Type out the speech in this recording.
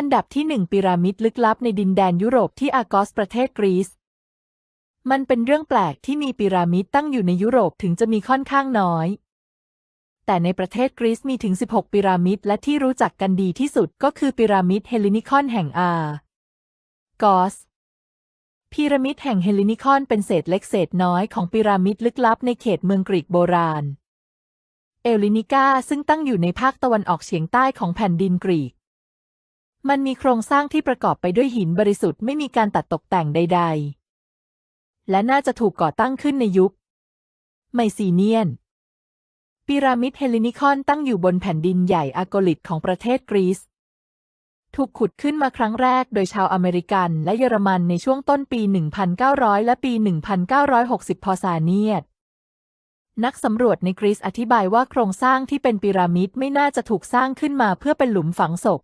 อันดับที่หนึ่งพีระมิดลึกลับในดินแดนยุโรปที่อากอสประเทศกรีซ มันเป็นเรื่องแปลกที่มีพีระมิดตั้งอยู่ในยุโรปถึงจะมีค่อนข้างน้อย แต่ในประเทศกรีซมีถึง 16พีระมิดและที่รู้จักกันดีที่สุดก็คือพีระมิดเฮเลนิคอนแห่งอากอสพีระมิดแห่งเฮเลนิคอนเป็นเศษเล็กเศษน้อยของพีระมิดลึกลับในเขตเมืองกรีกโบราณ เอลลินิกาซึ่งตั้งอยู่ในภาคตะวันออกเฉียงใต้ของแผ่นดินกรีก มันมีโครงสร้างที่ประกอบไปด้วยหินบริสุทธิ์ไม่มีการตัดตกแต่งใด ๆ และน่าจะถูกก่อตั้งขึ้นในยุค ไมซีเนียนพีระมิดเฮเลนิคอนตั้งอยู่บนแผ่นดินใหญ่อากลิตของประเทศกรีซ ถูกขุดขึ้นมาครั้งแรกโดยชาวอเมริกันและเยอรมันในช่วงต้นปี 1900 และปี 1960 พอซาเนียตนักสำรวจในกรีซอธิบายว่าโครงสร้างที่เป็นพีระมิดไม่น่าจะถูกสร้างขึ้นมาเพื่อเป็นหลุมฝังศพ